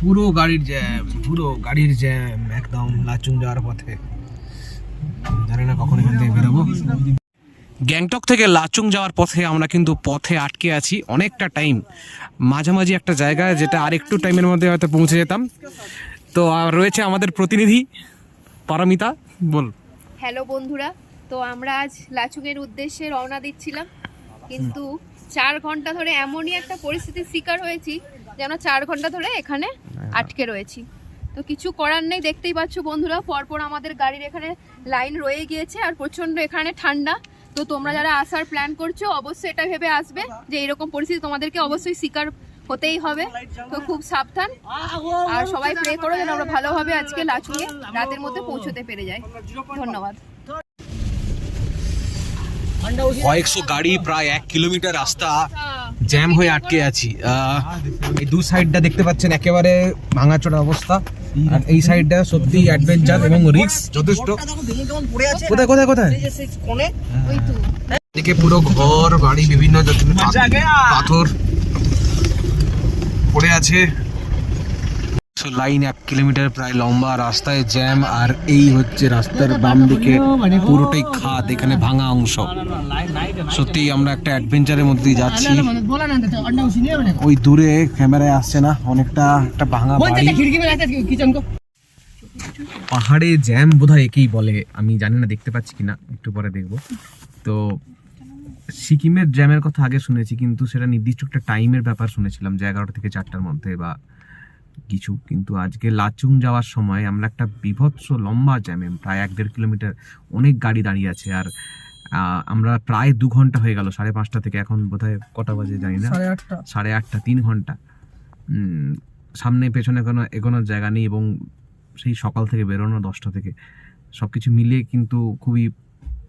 পুরো গাড়ির জ্যাম পুরো গাড়ির জ্যাম একদম লাচুং যাওয়ার পথে জানি না কখন এখান থেকে বেরোবো। গ্যাংটক থেকে লাচুং যাওয়ার পথে আমরা কিন্তু পথে আটকে আছি অনেকটা টাইম। মাঝামাঝি একটা জায়গায় যেটা আর একটু টাইমের মধ্যে হয়তো পৌঁছে যেতাম। তো আর রয়েছে আমাদের প্রতিনিধি পারমিতা বল। হ্যালো বন্ধুরা তো আমরা আজ লাচুংয়ের উদ্দেশ্যে রওনা দিচ্ছিলাম। কিন্তু চার ঘণ্টা ধরে এমনই একটা পরিস্থিতির শিকার হয়েছি যেন চার ঘণ্টা ধরে এখানে আটকে রয়েছি। তো কিছু করার নেই দেখতেই পাচ্ছ বন্ধুরা পরপর আমাদের গাড়ির এখানে লাইন রয়ে গিয়েছে আর প্রচণ্ড এখানে ঠান্ডা। তো তোমরা যারা আসার প্ল্যান করছ অবশ্যই এটা ভেবে আসবে যে এরকম পরিস্থিতি তোমাদেরকে অবশ্যই শিকার হতেই হবে। তো খুব সাবধান। আর সবাই প্রে করো যেন আমরা ভালোভাবে আজকে লাচুংয়ে রাতের মধ্যে পৌঁছতে পেরে যাই। ধন্যবাদ। কয়েকশো গাড়ি প্রায় এক কিলোমিটার রাস্তা জ্যাম হয়ে আটকে আছি। আহ, এই দু সাইডটা দেখতে পাচ্ছেন একেবারে ভাঙাচোরা অবস্থা। আর এই সাইডটা সত্যি অ্যাডভেঞ্চার এবং রিস্ক যথেষ্ট। কোথায় কোথায় কোথায়? ওই পুরো ঘর বাড়ি বিভিন্ন পাথর পড়ে আছে। লাইন এক কিলোমিটার প্রায় লম্বা রাস্তায় জ্যাম, আর এই হচ্ছে রাস্তার বাম দিকে পুরোটাই খাদ, এখানে ভাঙা অংশ। সত্যি আমরা একটা অ্যাডভেঞ্চারের মধ্যে দিয়ে যাচ্ছি। ওই দূরে ক্যামেরায় আসছে না, অনেকটা একটা ভাঙা পাহাড়ে জ্যাম বোধহয় একেই বলে, আমি জানি না, দেখতে পাচ্ছি কিনা, একটু পরে দেখব। তো সিকিমের জ্যামের কথা আগে শুনেছি, কিন্তু সেটা নির্দিষ্ট একটা টাইমের ব্যাপার শুনেছিলাম, যে এগারোটা থেকে চারটার মধ্যে বা কিছু কিন্তু আজকে লাচুং যাওয়ার সময় আমরা একটা বিভৎস লম্বা জ্যামে প্রায় এক দেড় কিলোমিটার অনেক গাড়ি দাঁড়িয়ে আছে আর আমরা প্রায় দু ঘণ্টা হয়ে গেল সাড়ে পাঁচটা থেকে এখন বোধহয় কটা বাজে জানি না। সাড়ে আটটা। তিন ঘণ্টা। সামনে পেছনে কোনো এগোনোর জায়গা নেই এবং সেই সকাল থেকে বেরোনো দশটা থেকে সব কিছু মিলিয়ে কিন্তু খুবই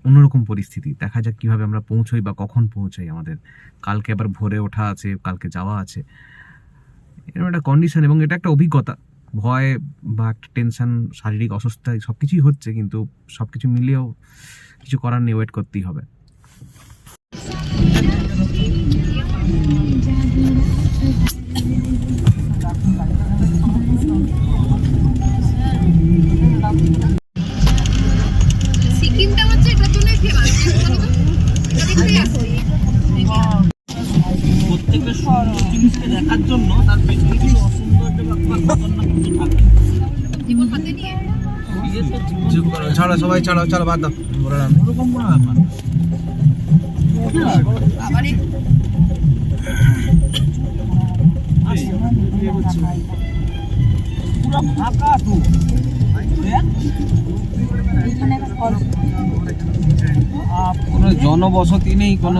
অন্যরকম পরিস্থিতি। দেখা যাক কীভাবে আমরা পৌঁছই বা কখন পৌঁছাই আমাদের। কালকে আবার ভোরে ওঠা আছে কালকে যাওয়া আছে। এরকম একটা কন্ডিশন এবং এটা একটা অভিজ্ঞতা। ভয় বা একটা টেনশন শারীরিক অসুস্থতা সব কিছুই হচ্ছে কিন্তু সব কিছু মিলিয়েও কিছু করার নেই ওয়েট করতেই হবে। জিনিসকে দেখার জন্য তার পেছনে কিছু অসুন্দর বা খতরনাক কিছু থাকে। জীবন হাতে নিয়ে চুপ করো ছাড়ো সবাই ছাড়ো চলো বাদ দাও। ওরকম কোনো ব্যাপার কোনো জনবসতি নেই কোনো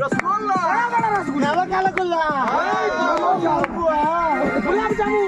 रसगुल्ला रसगुल्ला रसगुल्ला गुलाब जामुन